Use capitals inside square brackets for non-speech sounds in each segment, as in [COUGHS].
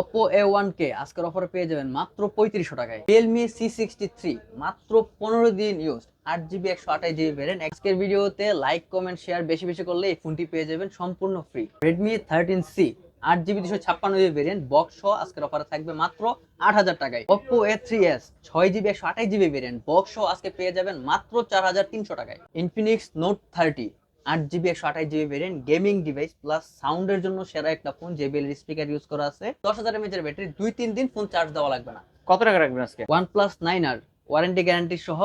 Oppo A1K আজকের অফারে পেয়ে যাবেন মাত্র পঁয়ত্রিশশো টাকায়। Realme C63 মাত্র পনেরো দিন ইউজ আট জিবি একশো আঠাশ জিবি ভেরিয়েন্ট আজকের ভিডিওতে লাইক কমেন্ট শেয়ার বেশি বেশি করলে এই ফোনটি পেয়ে যাবেন সম্পূর্ণ ফ্রি রেডমি থার্টিন সি আট জিবি দুশো ছাপ্পান্ন জিবি ভেরিয়েন্ট বক্স সহ আজকের অফারে থাকবে মাত্র আট হাজার টাকায়। Oppo A3s ছয় জিবি একশো আঠাশ জিবি ভেরিয়েন্ট বক্স সহ আজকে পেয়ে যাবেন মাত্র চার হাজার তিনশো টাকায়। ইনফিনিক্স নোট থার্টি আট জিবি একশো আঠাশ GB variant gaming device plus সাউন্ডের জন্য সেরা একটা ফোন জেবিএল স্পিকার ইউজ করা আছে। দশ হাজার এমএচের ব্যাটারি দুই তিন দিন ফোন চার্জ দেওয়া লাগবে না। কত টাকা রাখবেন আজকে? ওয়ান প্লাস নাইন আর ওয়ারেন্টি গ্যারান্টি সহ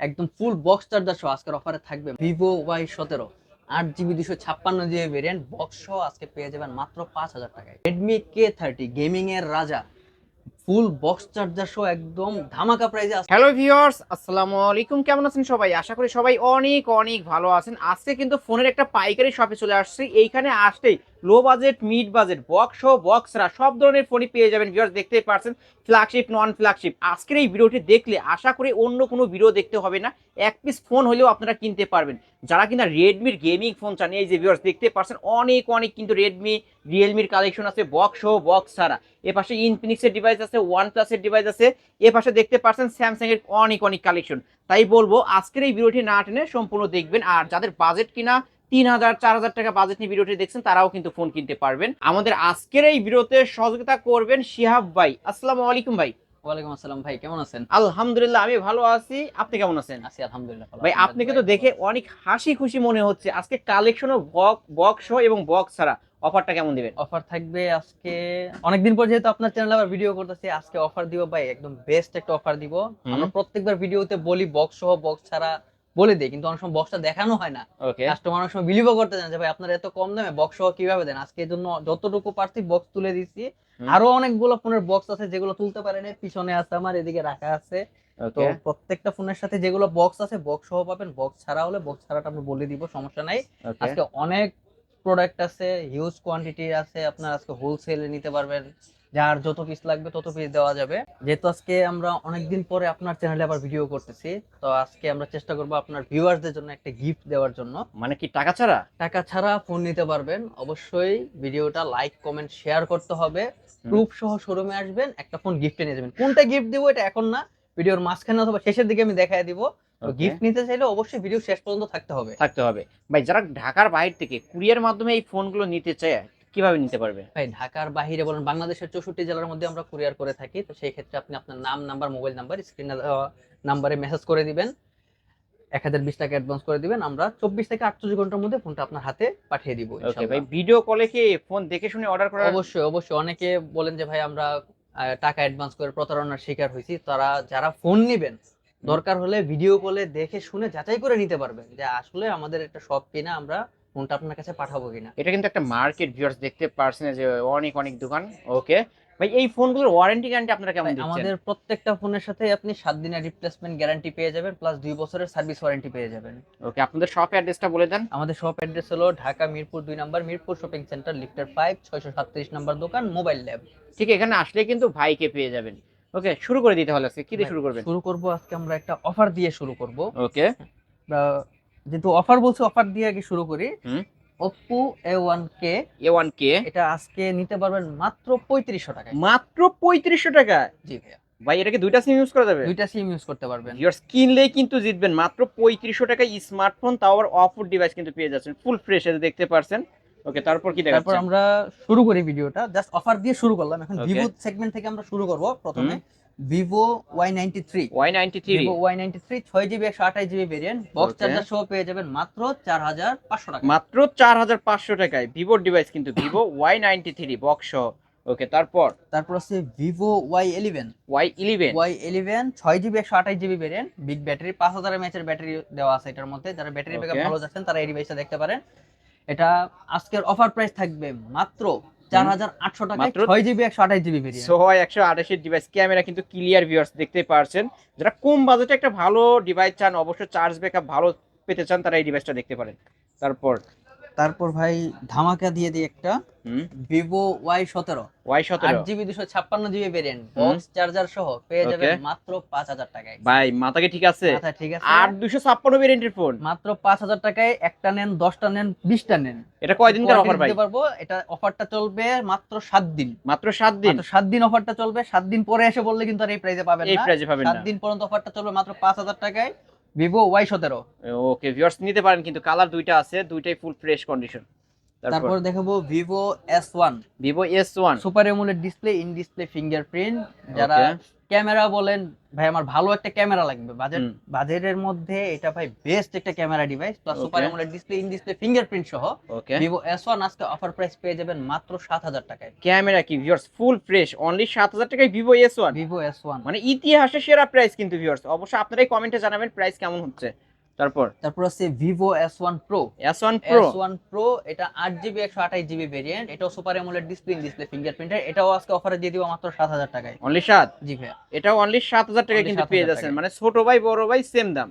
একদম ফুল বক্স চার্জার সহ আজকের অফারে থাকবে ভিভো ওয়াই সতেরো। আট জিবি দুশো ছাপ্পান্ন জিবি ভেরিয়েন্ট বক্স সহ আজকে পেয়ে যাবেন মাত্র পাঁচ হাজার টাকায়। রেডমি কে থার্টি গেমিং এর রাজা। ফুল বক্স চার্জার সহ একদম ধামাকা প্রাইজে হ্যালো ভিউয়ার্স আসসালামু আলাইকুম। কেমন আছেন সবাই? আশা করি সবাই অনেক অনেক ভালো আছেন। আজকে কিন্তু ফোনের একটা পাইকারি শপে চলে আসছি। এইখানে আসতেই low budget mid budget box ও বক্সরা সব ধরনের ফোনই পেয়ে যাবেন ভিউয়ার্স দেখতেই পারছেন। ফ্ল্যাগশিপ নন ফ্ল্যাগশিপ আজকের এই ভিডিওটি দেখলে আশা করি অন্য কোনো ভিডিও দেখতে হবে না। এক পিস ফোন হলেও আপনারা কিনতে পারবেন। যারা কিনা রেডমির গেমিং ফোন চান, এই যে ভিউয়ার্স দেখতে পারছেন, অনেক অনেক কিন্তু রেডমি রিয়েলমির কালেকশন আছে বক্স ও বক্স ছাড়া। এ পাশে ইনফিনিক্সের ডিভাইস আছে ওয়ান প্লাসের ডিভাইস আছে, এ পাশে দেখতে পাচ্ছেন স্যামসাং এর অনেক অনেক কালেকশন তাই বলব, আজকের এই ভিডিওটি না টেনে সম্পূর্ণ দেখবেন। আর যাদের বাজেট কিনা, তিন হাজার, চার হাজার টাকা বাজেট নিয়ে ভিডিওটি দেখছেন, তারাও কিন্তু ফোন কিনতে পারবেন। আমাদের আজকের এই ভিডিওতে সহযোগিতা করবেন শিহাব ভাই। আসসালাম আলাইকুম ভাই। ওয়ালাইকুম আসসালাম ভাই কেমন আছেন? আলহামদুলিল্লাহ আমি ভালো আছি। আপনি কেমন আছেন? আছি আলহামদুলিল্লাহ ভাই আপনাকে তো দেখে অনেক হাসি খুশি মনে হচ্ছে। আজকে কালেকশন বক্স এবং বক্স ছাড়া অফারটা কেমন দিবেন? অফার থাকবে আজকে অনেকদিন পর যেহেতু আপনার চ্যানেলে আবার ভিডিও করতেছি আজকে অফার দিব ভাই একদম বেস্ট একটা অফার দিব। আমরা প্রত্যেকবার ভিডিওতে বলি বক্স সহ বক্স ছাড়া বলে দিই কিন্তু অনেক সময় বক্সটা দেখানো হয় না। ওকে কাস্টমার অনেক সময় বিলিভও করতে চান যে ভাই আপনারা এত কম দামে বক্স সহ কীভাবে দেন? আজকে এর জন্য যতটুকু পারছি বক্স তুলে দিচ্ছি। আরও অনেকগুলো ফোনের বক্স আছে যেগুলো তুলতে পারেন পিছনে আছে আমার এদিকে রাখা আছে। তো প্রত্যেকটা ফোনের সাথে যেগুলো বক্স আছে বক্স সহ পাবেন। বক্স ছাড়া হলে বক্স ছাড়াটা আমরা বলে দিব সমস্যা নাই। আজকে অনেক প্রোডাক্ট আছে হিউজ কোয়ান্টিটি আছে আপনার আজকে হোলসেলে নিতে পারবেন। যার যত পিস লাগবে তত পিস দেওয়া যাবে। যেহেতু আজকে আমরা অনেকদিন পরে আপনার চ্যানেলে আবার ভিডিও করতেছি তো আজকে আমরা চেষ্টা করব আপনার ভিউয়ারদের জন্য একটা গিফট দেওয়ার জন্য। মানে কি টাকা ছাড়া? টাকা ছাড়া ফোন নিতে পারবেন। অবশ্যই ভিডিওটা লাইক কমেন্ট শেয়ার করতে হবে। প্রুফ সহ শোরুমে আসবেন একটা ফোন গিফটে নিয়ে যাবেন। কোনটা গিফট দিব এটা এখন না ভিডিওর মাঝখানে অথবা শেষের দিকে আমি দেখায় দিব. গিফট নিতে চাইলে অবশ্যই ভিডিও শেষ পর্যন্ত থাকতে হবে। থাকতে হবে। ভাই যারা ঢাকার বাইরে থেকে কুরিয়ার মাধ্যমে এই ফোনগুলো নিতে চায় কীভাবে নিতে পারবে? ভাই ঢাকার বাহিরে বলেন বাংলাদেশের চৌষট্টি জেলার মধ্যে আমরা কুরিয়ার করে থাকি। তো সেই ক্ষেত্রে আপনি আপনার নাম নাম্বার মোবাইল নাম্বার স্ক্রিনে নাম্বারে মেসেজ করে দিবেন। এক হাজার বিশ টাকা অ্যাডভান্স করে দিবেন আমরা চব্বিশ থেকে আটচল্লিশ ঘণ্টার মধ্যে ফোনটা আপনার হাতে পাঠিয়ে দিব ভাই ভিডিও কলে কি ফোন দেখে শুনে অর্ডার করা অবশ্যই অবশ্যই। অনেকে বলেন যে ভাই আমরা টাকা অ্যাডভান্স করে প্রতারণার শিকার হয়েছি। তারা যারা ফোন নেবেন দরকার হলে ভিডিও কলে দেখে শুনে যাচাই করে নিতে পারবেন যে আসলে আমাদের একটা শপ কিনা আমরা ফোনটা আপনার কাছে পাঠাবো কিনা? এটা কিন্তু একটা মার্কেট ভিউয়ার্স দেখতে পারছেন যে অনেক অনেক দোকান। ওকে ভাই এই ফোনগুলোর ওয়ারেন্টি গ্যারান্টি আপনারা কেমন দিচ্ছেন? আমাদের প্রত্যেকটা ফোনের সাথে আপনি সাত দিনের রিপ্লেসমেন্ট গ্যারান্টি পেয়ে যাবেন প্লাস দুই বছরের সার্ভিস ওয়ারেন্টি পেয়ে যাবেন। ওকে আপনাদের শপ অ্যাড্রেসটা বলে দেন। আমাদের শপ অ্যাড্রেস হলো ঢাকা মিরপুর দুই নাম্বার মিরপুর শপিং সেন্টার লিফটার ফাইভ ছয়শো সাতত্রিশ নাম্বার দোকান মোবাইল ল্যাব ঠিক এখানে আসলে কিন্তু ভাইকে পেয়ে যাবেন। ওকে শুরু করে দিতে হলে আজকে। কি দিয়ে শুরু করবেন? শুরু করব আজকে আমরা একটা অফার দিয়ে শুরু করব। ওকে যেহেতু অফার বলছি অফার দিয়ে আগে শুরু করি। হুম। Oppo A1K এ ওয়ান কে এটা আজকে নিতে পারবেন মাত্র পঁয়ত্রিশশো টাকায়। মাত্র পঁয়ত্রিশশো টাকা? জি ভাইয়া। ভাই এটাকে দুইটা সিম ইউজ করা যাবে? দুইটা সিম ইউজ করতে পারবেন। ভিউয়ার্স কিনলেই কিন্তু জিতবেন। মাত্র পঁয়ত্রিশশো টাকায় স্মার্টফোন তাও আবার অফুড ডিভাইস কিন্তু পেয়ে যাচ্ছেন। ফুল ফ্রেশ দেখতে পারছেন। ওকে তারপর কি তারপর দেখাচ্ছেন আমরা শুরু করি ভিডিওটা। জাস্ট অফার দিয়ে শুরু করলাম। এখন ভিভো সেগমেন্ট থেকে আমরা শুরু করব প্রথমে। Vivo Y ninety three Y ninety three Vivo Y ninety three ছয় জিবি একশো আঠাশ জিবি ভেরিয়েন্ট বক্স. চার্জার সহ পেয়ে যাবেন মাত্র চার হাজার পাঁচশো টাকা। মাত্র চার হাজার পাঁচশো টাকায় ভিভোর ডিভাইস কিন্তু Vivo Y ninety three box okay তারপর? তারপর আছে Vivo Y eleven Y eleven Y eleven ছয় জিবি একশো আঠাশ জিবি ভেরিয়েন্ট বিগ ব্যাটারি পাঁচ হাজার এমএচের ব্যাটারি দেওয়া আছে এটার মধ্যে। যারা ব্যাটারি ব্যাকআপ ভালো যাচ্ছেন তারা এই ডিভাইসটা দেখতে পারেন। এটা আজকের অফার প্রাইস থাকবে মাত্র চার হাজার আটশো টাকায় মাত্র- জিবি একশো আঠাশ জিবি ভেরিয়েন্ট ছয় একশো আঠাশের ডিভাইস ক্যামেরা কিন্তু ক্লিয়ার ভিউয়ার্স দেখতে পারছেন। যারা কম বাজেটে একটা ভালো ডিভাইস চান অবশ্যই চার্জ ব্যাকআপ ভালো পেতে চান তারা এই ডিভাইসটা দেখতে পারেন। তারপর তারপর ভাই ধামাকা দিয়ে দিই একটা। ভিভো ওয়াই সতেরো। ওয়াই আট জিবি দুশো ছাপ্পান্ন জিবি ভেরিয়েন্ট বক্স চার্জার সহ পেয়ে যাবেন মাত্র পাঁচ হাজার টাকায়। ভাই মাথা কি ঠিক আছে? আচ্ছা ঠিক আছে। আর দুশো ছাপ্পান্ন ভেরিয়েন্টের ফোন মাত্র পাঁচ হাজার টাকায় একটা নেন দশটা নেন বিশটা নেন। এটা Quality অফার ভাই? দিতে পারব? এটা অফারটা চলবে মাত্র সাত দিন। মাত্র সাত দিন? সাত দিন অফারটা চলবে। সাত দিন পরে এসে বললে কিন্তু আর এই প্রাইসে পাবেন না। এই প্রাইজে পাবেন সাত না। দিন পর্যন্ত অফারটা চলবে মাত্র পাঁচ হাজার টাকায়। ভিভো ওয়াই সতেরো। ওকে ভিউয়ার্স নিতে পারেন কিন্তু কালার দুইটা আছে দুইটাই ফুল ফ্রেশ কন্ডিশন তারপর দেখাবো Vivo S one Vivo S one super AMOLED display in display fingerprint যারা ক্যামেরা বলেন ভাই আমার ভালো একটা ক্যামেরা লাগবে। বাজেট বাজেটের মধ্যে এটা ভাই বেস্ট একটা camera device plus super AMOLED display in display fingerprint সহ। ওকে ভিভো এস ওয়ান আজকে অফার প্রাইস পেয়ে যাবেন মাত্র সাত হাজার টাকায়। ক্যামেরা কি ভিউয়ার্স ফুল ফ্রেশ অনলি সাত হাজার টাকায় Vivo S one Vivo S1 মানে ইতিহাসে সেরা প্রাইস কিন্তু ভিউয়ার্স অবশ্যই আপনারাই কমেন্টে জানাবেন প্রাইস কেমন হচ্ছে। তারপর? তারপর আছে pro S one pro S one pro এটা আট জিবি একশো আঠাশ জিবি ভেরিয়েন্ট এটাও সুপার এমুলেট ডিসপ্লে ডিসপ্লে ফিঙ্গারপ্রিন্টের এটাও আজকে অফারে দিয়ে দিব মাত্র সাত হাজার টাকায়। অনলি সাত? জি ভাইয়া। এটাও অনলি সাত হাজার টাকায় কিন্তু পেয়ে যাচ্ছেন। মানে ছোট ভাই বড় ভাই সেম দাম।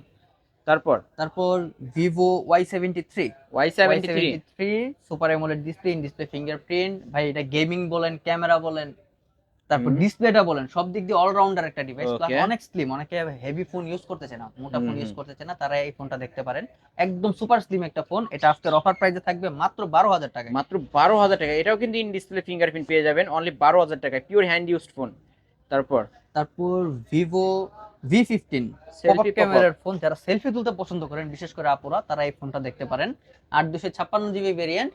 তারপর? তারপর seventy three three super AMOLED display in display fingerprint ভাই এটা গেমিং বলেন ক্যামেরা বলেন তারপর। ডিসপ্লেটা বলেন সব দিক দিয়ে অলরাউন্ডার একটা ডিভাইস প্লাস অনেক স্লিম অনেকে হেভি ফোন ইউজ করতেছে না মোটা ফোন ইউজ করতেছে না তারা এই ফোনটা দেখতে পারেন। একদম সুপার স্লিম একটা ফোন এটা আজকের অফার প্রাইসে থাকবে মাত্র বারো হাজার টাকা মাত্র বারো হাজার টাকা এটাও কিন্তু ইন ডিসপ্লে ফিঙ্গারপ্রিন্ট পেয়ে যাবেন অনলি বারো হাজার টাকায় পিওর হ্যান্ড ইউজড ফোন তারপর? তারপর ভিভো ভি ফিফটিন। ক্যামেরার ফোন যারা সেলফি তুলতে পছন্দ করেন বিশেষ করে আপুরা তারা এই ফোনটা দেখতে পারেন। আট দুশো ছাপ্পান্ন GB variant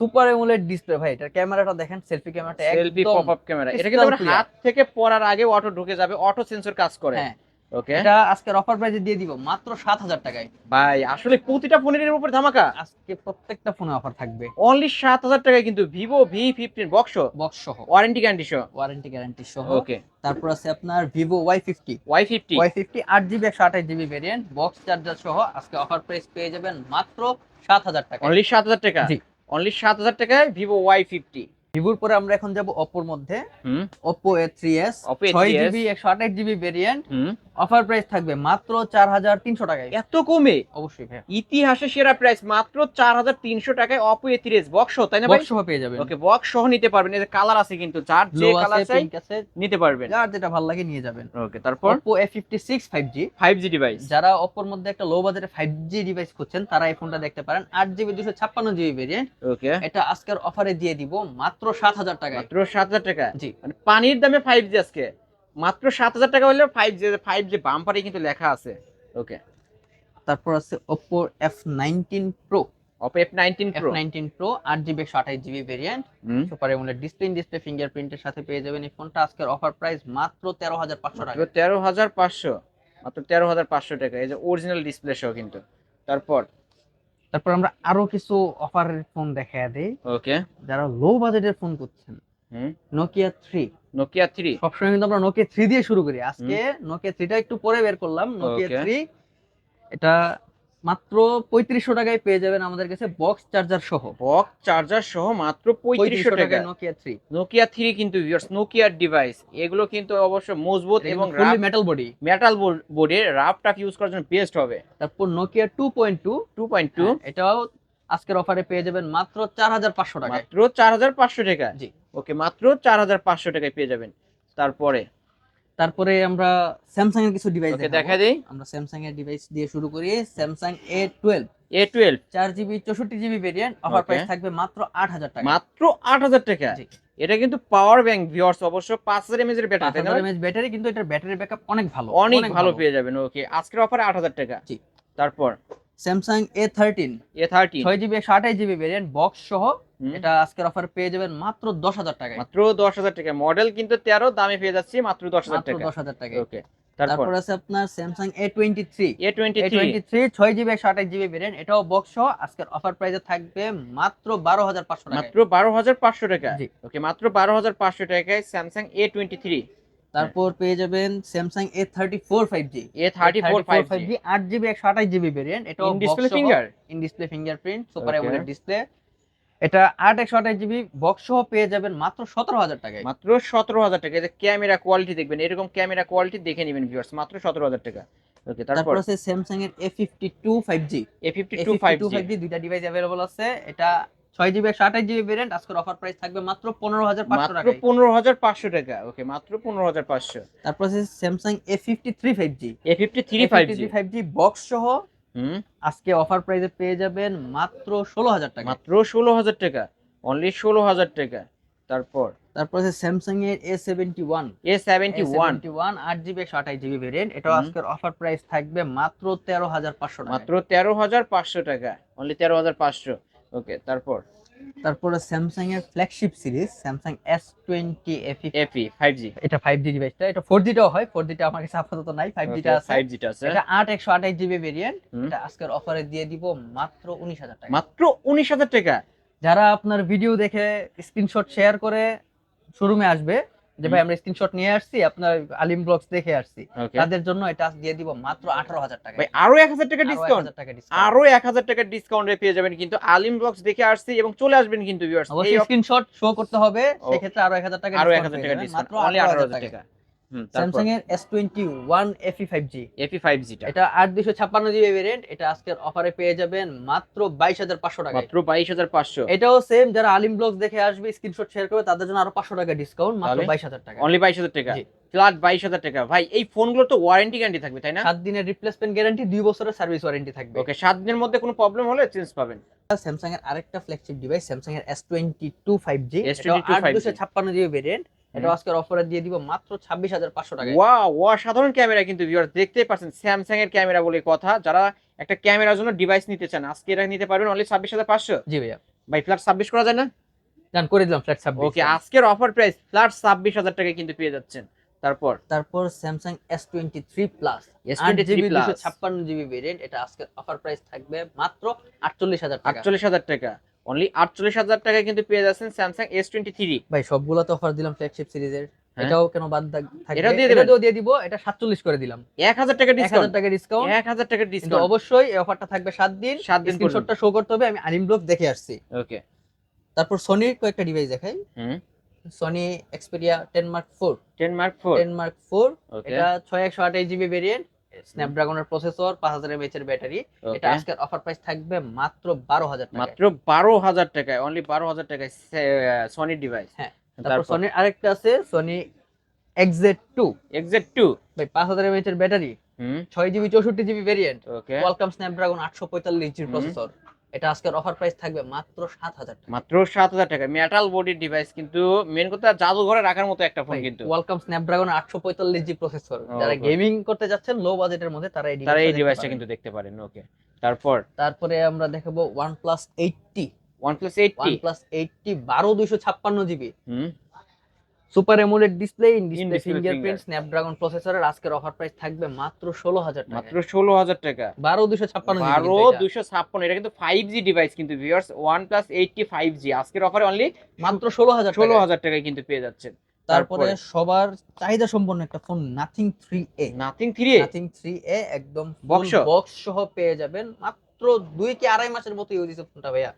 super AMOLED display ভাই এটার ক্যামেরাটা দেখেন সেলফি ক্যামেরাটা সেলফি একদম পপ আপ ক্যামেরা। এটা কিন্তু হাত থেকে পড়ার আগে অটো ঢুকে যাবে অটো সেন্সর কাজ করে। হ্যাঁ। ওকে এটা আজকের অফার প্রাইসে দিয়ে দিব মাত্র সাত হাজার টাকায়। ভাই আসলে প্রতিটা ফোনের উপর ধামাকা? আজকে প্রত্যেকটা ফোনে অফার থাকবে। অনলি সাত হাজার টাকায় কিন্তু ভি ফিফটিন বক্স বক্স সহ। ওয়ারেন্টি গ্যারান্টি সহ? ওয়ারেন্টি গ্যারান্টি সহ। ওকে তারপর আছে আপনার ফিফটি ওয়াই ফিফটি আট GB GB variant box charger সহ আজকে অফার প্রাইস পেয়ে যাবেন মাত্র সাত হাজার টাকা অনলি সাত হাজার টাকা? জি। অনলি সাত হাজার টাকায় ভিভো ওয়াই ফিফটি ভিভোর পরে আমরা এখন যাব অপোর মধ্যে। ওপো এ থ্রি এস ছয় জিবি একশো আঠাশ জিবি ভেরিয়েন্ট অফার প্রাইস থাকবে মাত্র চার হাজার তিনশো টাকায়। এত কমে? অবশ্যই ভাই ইতিহাসে সেরা প্রাইস মাত্র চার হাজার তিনশো টাকায় অপো এ তিরিশ বক্স তাই না ভাই? বক্স সহ পেয়ে যাবেন। ওকে বক্স সহ নিতে পারবেন। যে কালার আছে কিন্তু যার যে কালার চাই নিতে পারবেন। যার যেটা ভালো লাগে নিয়ে যাবেন। ওকে তারপর? Oppo A fifty six five G five G device যারা অপোর মধ্যে একটা লো বাজেটে ফাইভ জি ডিভাইস খুঁজছেন তারা এই ফোনটা দেখতে পারেন। আট জিবি দুশো ছাপ্পান্ন জিবি ভেরিয়েন্ট ওকে এটা আজকের অফারে দিয়ে দিব মাত্র সাত হাজার টাকায়। মাত্র সাত হাজার টাকা? জি। মানে পানির দামে ফাইভ জি আজকে। মাত্র সাত হাজার টাকা হলে ফাইভ জি ফাইভ জি বাম্পারে কিন্তু লেখা আছে। ওকে তারপর আছে Oppo F nineteen pro Oppo F nineteen pro nineteen pro আট জিবি একশো আঠাশ GB variant super AMOLED display display ফিঙ্গারপ্রিন্টের সাথে পেয়ে যাবেন এই ফোনটা আজকের অফার প্রাইস মাত্র তেরো হাজার পাঁচশো টাকা। তেরো হাজার পাঁচশো। মাত্র তেরো হাজার পাঁচশো টাকা। এই যে অরিজিনাল ডিসপ্লে সহ কিন্তু। তারপর তারপর আমরা আরও কিছু অফারের ফোন দেখা দেই। ওকে। যারা লো বাজেটের ফোন করছেন নোকিয়া থ্রি নোকিয়া থ্রি সবসময় কিন্তু আমরা নোকিয়া থ্রি দিয়ে শুরু করি। আজকে নোকিয়া থ্রিটা একটু পরে বের করলাম। নোকিয়া থ্রি এটা মাত্র পঁয়ত্রিশশো টাকায় পেয়ে যাবেন আমাদের কাছে বক্স চার্জার সহ। বক্স চার্জার সহ মাত্র পঁয়ত্রিশশো টাকা। নোকিয়া থ্রি নোকিয়া থ্রি কিন্তু নোকিয়ার ডিভাইস এগুলো কিন্তু অবশ্য মজবুত এবং মেটাল বডি মেটাল বোর্ডে রাফ টাফ ইউজ করার জন্য বেস্ট হবে। তারপর Nokia two point two two point two এটাও আজকের অফারে পেয়ে যাবেন মাত্র চার হাজার পাঁচশো টাকায়। মাত্র চার হাজার পাঁচশো টাকা জি। ওকে মাত্র চার হাজার পাঁচশো টাকায় পেয়ে যাবেন। তারপরে তারপরে আমরা স্যামসাং এর কিছু ডিভাইস দেখা দেই। আমরা স্যামসাং এর ডিভাইস দিয়ে শুরু করি Samsung A twelve A twelve চার জিবি চৌষট্টি জিবি ভেরিয়েন্ট অফার প্রাইস থাকবে মাত্র আট হাজার টাকা। মাত্র আট হাজার টাকা। এটা কিন্তু পাওয়ার ব্যাংক ভিউয়ার্স অবশ্য পাঁচ হাজার এমএজ এর ব্যাটারি হাজার এমএচ ব্যাটারি কিন্তু এটার ব্যাটারি ব্যাকআপ অনেক ভালো অনেক ভালো পেয়ে যাবেন ওকে আজকের অফারে আট হাজার টাকা। জি। তারপর? Samsung A thirteen A thirty ছয় জিবি একশো আঠাশ জিবি ভেরিয়েন্ট বক্স সহ এটা আজকের অফার পেয়ে যাবেন মাত্র দশ হাজার টাকায়। মাত্র দশ হাজার টাকা মডেল কিন্তু তেরো দামে পেয়ে যাচ্ছি মাত্র দশ হাজার মাত্র টাকা দশ হাজার টাকায়। ওকে তারপর? আছে আপনার Samsung A twenty three A twenty three ছয় জিবি একশো আঠাশ জিবি ভেরিয়েন্ট এটাও বক্স সহ আজকের অফার প্রাইসে থাকবে মাত্র বারো হাজার পাঁচশো টাকা মাত্র বারো হাজার পাঁচশো টাকা জি। ওকে মাত্র বারো হাজার পাঁচশো টাকায় স্যামসাং এ টোয়েন্টি থ্রি তারপর পেয়ে যাবেন Samsung A thirty four five G A thirty four five G আট জিবি একশো আঠাশ GB variant in display finger in display fingerprint super display এটা আট একশো আঠাশ জিবি বক্স সহ পেয়ে যাবেন মাত্র সতেরো হাজার টাকায়। মাত্র সতেরো হাজার টাকা। এটা ক্যামেরা কোয়ালিটি দেখবেন এরকম ক্যামেরা কোয়ালিটি দেখে নেবেন ভিউয়ার্স মাত্র সতেরো হাজার টাকা। ওকে তারপর আছে স্যামসাং এর A fifty two five G A fifty two five G দুইটা ডিভাইস অ্যাভেলেবল আছে। এটা ছয় জিবি একশো আঠাশ জিবি ভেরিয়েন্ট আজকের অফার প্রাইস থাকবে মাত্র পনেরো হাজার পাঁচশো মাত্র টাকা পনেরো হাজার পাঁচশো টাকা। ওকে মাত্র পনেরো হাজার পাঁচশো। তারপর আছে Samsung A fifty three five G A fifty three five G five G box সহ আজকে অফার প্রাইসে পেয়ে যাবেন মাত্র ষোলো হাজার টাকা। মাত্র ষোলো হাজার টাকা। অনলি ষোলো হাজার টাকা। তারপর? তারপর আছে স্যামসাং এর A seventy one A seventy one one আট জিবি একশো আঠাশ জিবি ভেরিয়েন্ট এটা আজকের অফার প্রাইস থাকবে মাত্র তেরো হাজার পাঁচশো টাকা মাত্র তেরো হাজার পাঁচশো টাকা। অনলি তেরো হাজার পাঁচশো। ওকে তারপর? তারপরে স্যামসাং এর flagship series Samsung S twenty FE FE five G এটা ফাইভ জি ডিভাইসটা এটা ফোর জিটাও হয় ফোর জিটা আমার কাছে আপাতত নাই ফাইভ জিটা আছে। ফাইভ জিটা আছে। এটা আট একশো আঠাশ জিবি ভেরিয়েন্ট এটা আজকের অফারে দিয়ে দিব মাত্র উনিশ হাজার টাকা। মাত্র উনিশ হাজার টাকা। যারা আপনার ভিডিও দেখে স্ক্রিনশট শেয়ার করে শোরুমে আসবে যে ভাই আমরা স্ক্রিনশট নিয়ে আসছি আপনার আলিম ব্লগস দেখে আসছি। তাদের জন্য এটা দিয়ে দিব মাত্র আঠারো হাজার টাকা। ভাই আরও এক হাজার টাকা আরও ডিসকাউন্ট 1000 টাকা discount। আরও এক হাজার টাকার ডিসকাউন্টে পেয়ে যাবেন কিন্তু আলিম ব্লগস দেখে আসছি এবং চলে আসবেন কিন্তু ভিউয়ার্স এই স্ক্রিনশট শো করতে হবে সেক্ষেত্রে আরও এক হাজার টাকা আরও এক discount হাজার পেয়ে টাকা যাবেন, ডিসকাউন্ট মাত্র অনলি আঠারো আঠারো হাজার হাজার টাকা। টাকা। হুম স্যামসাং এর S twenty one FE five G AP five জিটা এটা আট দুশো ছাপ্পান্ন জিবি ভেরিয়েন্ট এটা আজকের অফারে পেয়ে যাবেন মাত্র বাইশ হাজার পাঁচশো টাকা মাত্র বাইশ হাজার পাঁচশো। এটাও সেম যারা আলিম ব্লগস দেখে আসবে স্ক্রিনশট শেয়ার করবে তাদের জন্য আরও পাঁচশো টাকা ডিসকাউন্ট মাত্র তাহলে? বাইশ হাজার টাকা। অনলি বাইশ হাজার টাকা? জি। ফ্ল্যাট বাইশ হাজার টাকা। ভাই এই ফোনগুলো তো ওয়ারেন্টি গ্যারান্টি থাকবে তাই না? সাত দিনের রিপ্লেসমেন্ট গ্যারান্টি দুই বছরের সার্ভিস ওয়ারেন্টি থাকবে। ওকে সাত দিনের মধ্যে কোনো প্রবলেম হলে চেঞ্জ পাবেন। স্যামসাং এর আরেকটা ফ্ল্যাগশিপ ডিভাইস স্যামসাং এর S twenty two five G S22 আট 5G দুশো ছাপ্পান্ন জিবি ভেরিয়েন্ট এটা আজকের অফারে দিয়ে দিব মাত্র ছাব্বিশ হাজার পাঁচশো টাকা ওয়া সাধারণ ক্যামেরা কিন্তু ভিউয়ার্স দেখতেই পাচ্ছেন স্যামসাং এর ক্যামেরা বলে কথা। যারা একটা ক্যামেরার জন্য ডিভাইস নিতে চান আজকে এটা নিতে পারবেন অনলি ছাব্বিশ হাজার পাঁচশো। জি ভাইয়া। ভাই ফ্ল্যাট ছাব্বিশ করা যায় না? ডান করে দিলাম ফ্ল্যাট ছাব্বিশ। ওকে আজকের অফার প্রাইস ফ্ল্যাট ছাব্বিশ হাজার টাকায় কিন্তু পেয়ে যাচ্ছেন। তারপর? তারপর Samsung S twenty three plus S23 GB Plus। দুশো ছাপ্পান্ন জিবি ভেরিয়েন্ট এটা আজকের অফার প্রাইস থাকবে মাত্র আটচল্লিশ হাজার আটচল্লিশ হাজার টাকা। অনলি আটচল্লিশ হাজার টাকায় কিন্তু পেয়ে যাচ্ছেন স্যামসাং এস টোয়েন্টি থ্রি ভাই সবগুলোতে অফার দিলাম ফ্ল্যাগশিপ সিরিজের। এটাও কেন বাদ থাক- থাকবে? এটাও দিয়ে? এটাও দিয়ে দিব এটা সাতচল্লিশ করে দিলাম। এক হাজার টাকা এক হাজার ডিসকাউন্ট টাকা ডিসকাউন্ট এক হাজার টাকার কিন্তু ডিসকাউন্ট অবশ্যই এই অফারটা থাকবে সাত দিন। সাত দিন স্ক্রিনশটটা শো করতে হবে আমি আলিম ব্লগ দেখে আসছি। ওকে তারপর সোনির কয়েকটা ডিভাইস দেখাই। হুম। Sony Xperia ten mark four ten mark four ten mark four এটা ছয় একশো আঠাশ জিবি ভেরিয়েন্ট স্ন্যাপড্রাগনের প্রসেসর পাঁচ হাজার এমএচ এর ব্যাটারি এটা আজকের অফার প্রাইস থাকবে মাত্র বারো হাজার টাকা মাত্র বারো হাজার টাকায় অনলি বারো হাজার টাকায় সনি ডিভাইস হ্যাঁ, তারপর সনি সনির আরেকটা আছে Sony XZ two XZ two ভাই পাঁচ হাজার এমএচ এর ব্যাটারি ছয় জিবি চৌষট্টি GB variant okay Qualcomm Snapdragon আটশো পঁয়তাল্লিশ জিবি। প্রসেসর এটা আজকের অফার প্রাইস থাকবে মাত্র সাত হাজার টাকা। মাত্র সাত হাজার টাকা। মেটাল বডি ডিভাইস কিন্তু মেন কথা জাদুঘরে রাখার মতো একটা ফোন কিন্তু। ওয়েলকাম স্ন্যাপড্রাগন আটশো পঁয়তাল্লিশ জি প্রসেসর যারা গেমিং করতে যাচ্ছেন লো বাজেটের মধ্যে তারা এই তারা এই ডিভাইসটা কিন্তু দেখতে পারেন ওকে তারপর? তারপরে আমরা দেখাবো OnePlus eighty OnePlus one eighty plus eighty বারো দুইশো ছাপ্পান্ন GB hmm. Super AMOLED display in display fingerprint. Snapdragon প্রসেসরের আজকের অফার প্রাইস থাকবে মাত্র ষোলো হাজার টাকা মাত্র ষোলো হাজার টাকা বারো দুশো ছাপ্পান্ন বারো দুশো ছাপ্পান্ন এটা কিন্তু ফাইভ জি ডিভাইস কিন্তু ভিউয়ার্স এইটটি ফাইভ জি আজকের অফারে অনলি মাত্র ষোলো হাজার ষোলো ষোলো হাজার টাকায় কিন্তু পেয়ে যাচ্ছেন তারপরে? সবার চাহিদা সম্পন্ন একটা phone Nothing three A Nothing three Nothing three A একদম Box সহ? বক্স সহ পেয়ে যাবেন মাত্র দুই কি আড়াই মাসের মতো ইউজ হয়েছে ফোনটা ভাইয়া।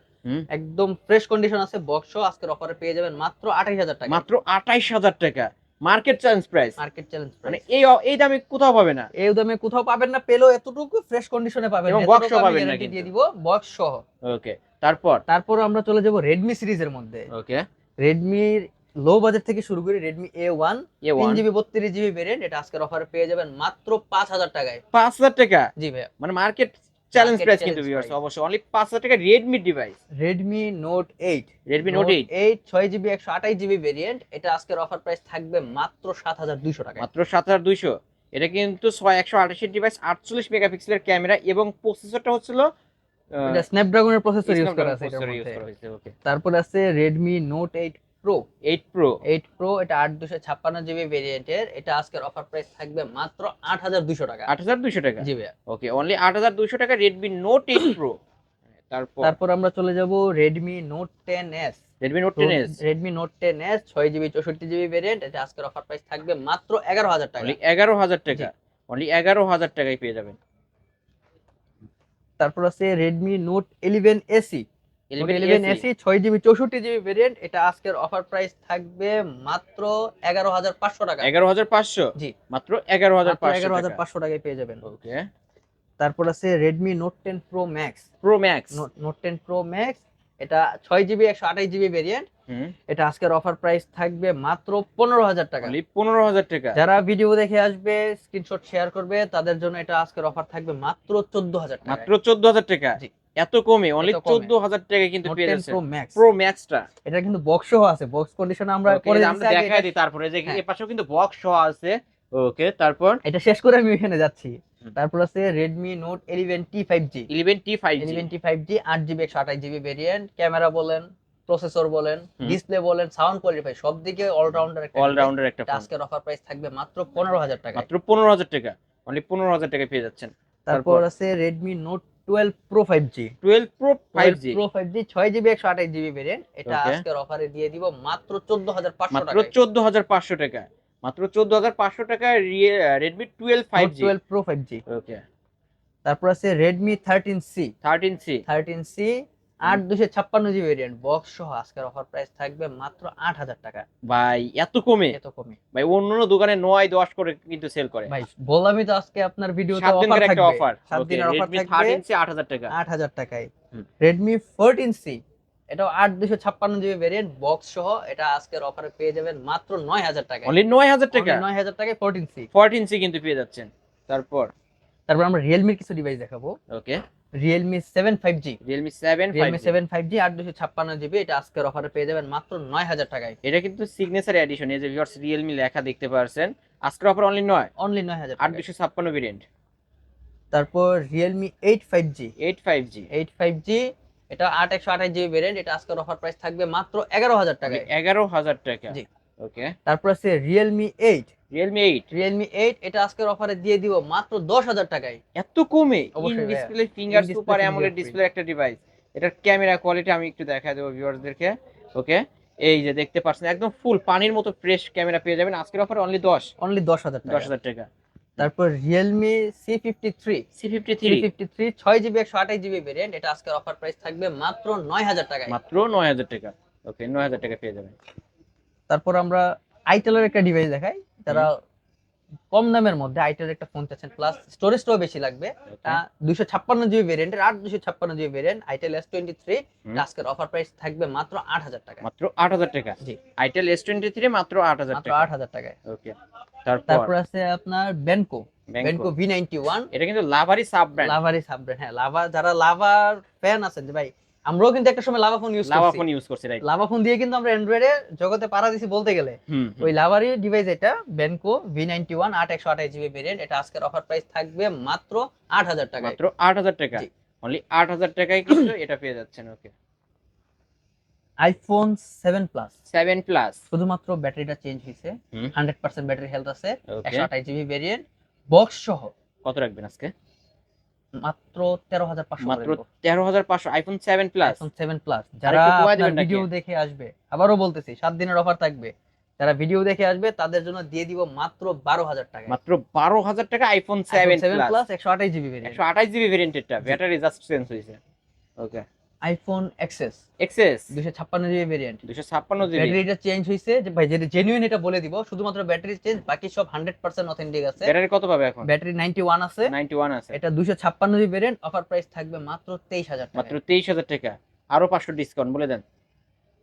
একদম ফ্রেশ কন্ডিশন আছে বক্স আজকের অফারে পেয়ে যাবেন মাত্র আঠাইশ হাজার টাকা। মাত্র আঠাইশ হাজার টাকা। Market challenge price market challenge মানে এই এই দামে কোথাও পাবে না। এই দামে কোথাও পাবেন না পেলেও এতটুকু ফ্রেশ কন্ডিশনে পাবেন। এবং আমি পাবেন না দিয়ে দিব বক্স সহ। ওকে তারপর? তারপর আমরা চলে যাব রেডমি সিরিজের মধ্যে। ওকে রেডমির লো বাজেট থেকে শুরু করে রেডমি এ ওয়ান এ তিন ওয়ান জিবি বত্রিশ জিবি ভেরিয়েন্ট এটা আজকের অফারে পেয়ে যাবেন মাত্র পাঁচ হাজার টাকায়। পাঁচ হাজার টাকা? জি ভাইয়া। মানে মার্কেট চ্যালেঞ্জ প্রাইস কিন্তু ভিউয়ার্স অবশ্যই। অনলি পাঁচ হাজার টাকা Redmi device Redmi Note eight Redmi Note eight eight ছয় জিবি একশো আঠাশ জিবি ভেরিয়েন্ট এটা আজকের অফার প্রাইস থাকবে মাত্র সাত হাজার দুইশো টাকা মাত্র সাত হাজার দুইশো। এটা কিন্তু ছয় একশো আঠাশের ডিভাইস আটচল্লিশ মেগাপিক্সেলের ক্যামেরা এবং প্রসেসরটা হচ্ছিল এটা স্ন্যাপড্রাগনের প্রসেসর ইউজ করা আছে তারপর আছে Redmi Note eight Pro eight Pro eight Pro এটা আট দুশো ছাপ্পান্ন জিবি ভেরিয়েন্টের এটা আজকের অফার প্রাইস থাকবে মাত্র আট হাজার দুশো টাকা। আট হাজার দুশো টাকা? জি ভাইয়া। ওকে অনলি আট হাজার দুশো টাকা রেডমি নোট এইট প্রো তারপর? তারপর আমরা চলে যাব Redmi Note ten S Redmi Note ten S Redmi Note ten S ছয় জিবি চৌষট্টি জিবি ভেরিয়েন্ট এটা আজকের অফার প্রাইস থাকবে মাত্র এগারো হাজার টাকা। এগারো হাজার টাকা। অনলি এগারো হাজার টাকায় পেয়ে যাবেন। তারপর আছে Redmi Note eleven SE eleven SE ছয় জিবি চৌষট্টি জিবি ভেরিয়েন্ট এটা আজকের অফার প্রাইস থাকবে মাত্র এগারো হাজার পাঁচশো টাকা। এগারো হাজার পাঁচশো? জি। মাত্র এগারো হাজার এগারো হাজার পাঁচশো টাকায় পেয়ে যাবেন। ওকে। তারপর আছে Redmi Note ten Pro Max Pro Max Note ten Pro Max এটা ছয় জিবি একশো আঠাশ জিবি ভেরিয়েন্ট হুম। এটা আজকের অফার প্রাইস থাকবে মাত্র পনেরো হাজার টাকা। পনেরো হাজার টাকা। যারা ভিডিও দেখে আসবে স্ক্রিনশট শেয়ার করবে তাদের জন্য এটা আজকের অফার থাকবে মাত্র চোদ্দ হাজার টাকা মাত্র চোদ্দ হাজার টাকা। জি। এত কমে অনলি 14000 টাকা কিন্তু পেয়ে যাচ্ছে। প্রো ম্যাক্স প্রো ম্যাক্সটা এটা কিন্তু বক্স সহ আছে বক্স কন্ডিশন আমরা পরে আমরা দেখাই দিই তারপরে। যে হ্যাঁ। এই পাশেও কিন্তু বক্স সহ আছে। ওকে তারপর? এটা শেষ করে আমি এখানে যাচ্ছি। তারপর আছে Redmi Note 11 T5G 11 T5G 11 T5G 8GB 128GB variant camera বলেন প্রসেসর বলেন ডিসপ্লে বলেন সাউন্ড কোয়ালিফাই সব দিকে অলরাউন্ডার একটা অলরাউন্ডার একটা আজকের অফার প্রাইস থাকবে মাত্র 15000 টাকা মাত্র 15000 টাকা। অনলি 15000 টাকা পেয়ে যাচ্ছেন। তারপর? আছে Redmi Note twelve Pro five Pro 5G 12 Pro 5G Pro 5G 6GB GB variant এটা আজকের অফারে দিয়ে দিব মাত্র 14500 টাকা মাত্র 14500 টাকা মাত্র 14500 টাকা five G twelve 12 five G okay তারপর আছে Redmi thirteen C thirteen C thirteen C আট দুশো ছাপ্পান্ন জিবি ভেরিয়েন্ট বক্স সহ আজকের অফার প্রাইস থাকবে মাত্র আট হাজার টাকা। ভাই এত কমে? এত কমে। ভাই অন্য অন্য দোকানে নয় দশ করে কিন্তু সেল করে। ভাই বললামই তো আজকে আপনার ভিডিওতে অফার থাকবে। অফার সাত দিনের অফার থাকবে আট হাজার টাকা। আট হাজার টাকায়। রেডমি ফোরটিন সি এটাও আট দুশো ছাপ্পান্ন জিবি ভেরিয়েন্ট বক্স সহ এটা আজকের অফারে পেয়ে যাবেন মাত্র নয় হাজার টাকায়। অনলি নয় হাজার টাকা? নয় হাজার টাকায় ফোরটিন সি ফোরটিন সি কিন্তু পেয়ে যাচ্ছেন। তারপর? তারপর আমরা রিয়েলমির কিছু ডিভাইস দেখাবো। Okay Realme seven five G Realme seven Realme seven five G আট দুশো ছাপ্পান্ন জিবি এটা আজকের অফারে পেয়ে যাবেন মাত্র নয় হাজার টাকায়। এটা কিন্তু সিগনেচার এডিশন এই যে ভিউয়ার্স রিয়েলমি লেখা দেখতে পারছেন আজকের অফার অনলি নয়। অনলি নয় হাজার আট দুশো ছাপ্পান্ন ভেরিয়েন্ট তারপর Realme eight five G eight five G eight five G এটা আট একশো আঠাশ জিবি ভেরিয়েন্ট এটা আজকের অফার প্রাইস থাকবে মাত্র এগারো হাজার টাকায়। এগারো হাজার টাকা। জি। ওকে তারপর আছে Realme eight Realme eight Realme eight এটা আজকের অফারে দিয়ে দিব মাত্র দশ হাজার টাকায়। এত কমে? অবশ্যই display finger super AMOLED display একটা ডিভাইস এটার ক্যামেরা কোয়ালিটি আমি একটু দেখা দেবো ভিউয়ারদেরকে ওকে এই যে দেখতে পাচ্ছেন একদম ফুল পানির মতো ফ্রেশ ক্যামেরা পেয়ে যাবেন। আজকের অফার অনলি দশ। অনলি দশ হাজার দশ হাজার টাকা। তারপর Realme C fifty three C fifty three fifty three ছয় জিবি একশো আঠাশ জিবি ভেরিয়েন্ট এটা আজকের অফার প্রাইস থাকবে মাত্র নয় হাজার টাকায়। মাত্র নয় হাজার টাকা। ওকে নয় হাজার টাকা পেয়ে যাবেন। তারপর আমরা আইটেলের একটা ডিভাইস দেখাই। যারা কম দামের মধ্যে আইটেল একটা ফোন চাচ্ছেন প্লাস স্টোরেজটাও বেশি লাগবে। দুশো ছাপ্পান্ন জিবি ভেরিয়েন্টের আট দুশো ছাপ্পান্ন GB variant Itel S twenty three আজকের অফার প্রাইস থাকবে মাত্র আট হাজার টাকা মাত্র আট হাজার টাকা? জি। আইটেল এস টোয়েন্টি থ্রি মাত্র আট হাজার মাত্র টাকা? আট হাজার টাকায়। ওকে তারপর? তারপর আছে আপনার Benco Benco V ninety one এটা কিন্তু লাভারি সাব ব্র্যান্ড লাভারই সাব ব্র্যান্ড হ্যাঁ লাভা যারা লাভার ফ্যান আছেন যে ভাই আমরাও কিন্তু একটা সময় Lava phone use Lava phone use করছে রাইট লাভা ফোন দিয়ে কিন্তু আমরা অ্যান্ড্রয়েডে জগতে পাড়া দিছি বলতে গেলে ওই লাভারি ডিভাইস এটা বেনকো ভি নাইনটি ওয়ান আট একশো আঠাশ জিবি ভেরিয়েন্ট এটা আজকের অফার প্রাইস থাকবে মাত্র আট হাজার টাকায়। মাত্র আট হাজার টাকা। অনলি আট হাজার টাকায় কিন্তু [COUGHS] এটা পেয়ে যাচ্ছেন okay iPhone seven plus seven plus শুধুমাত্র ব্যাটারিটা চেঞ্জ হয়েছে। হান্ড্রেড পার্সেন্ট ব্যাটারি হেলথ আছে। একশো আঠাশ জিবি ভেরিয়েন্ট বক্স সহ। কত রাখবেন আজকে? মাত্র তেরো হাজার পাঁচশো মাত্র তেরো হাজার পাঁচশো iPhone seven plus iPhone seven plus যারা? ভিডিও দেখে। আসবে আবারও বলতেছি সাত দিনের অফার থাকবে। যারা ভিডিও দেখে আসবে তাদের জন্য দিয়ে দিব মাত্র বারো হাজার টাকা মাত্র বারো হাজার টাকা আইফোন সেভেন সেভেন প্লাস একশো আঠাশ জিবি একশো আঠাশ জিবি ভেরিয়েন্টেরটা ব্যাটারি জাস্ট চেঞ্জ হয়েছে। ওকে আইফোন এক্সেস এক্সেস দুশো ছাপ্পান্ন জিবি ভেরিয়েন্ট দুশো ছাপ্পান্ন জিবি। ব্যাটারিটা চেঞ্জ হয়েছে যে ভাই যেটা জেনুইন এটা বলে দিব শুধুমাত্র ব্যাটারি চেঞ্জ বাকি সব হান্ড্রেড পার্সেন্ট অথেন্টিক আছে। ব্যাটারি কত পাবে এখন? ব্যাটারি নাইনটি ওয়ান আছে। নাইনটি ওয়ান আছে। এটা দুশো ছাপ্পান্ন জিবি ভেরিয়েন্ট অফার প্রাইস থাকবে মাত্র তেইশ হাজার মাত্র টাকা তেইশ হাজার টাকা। আরও পাঁচশো ডিসকাউন্ট বলে দেন।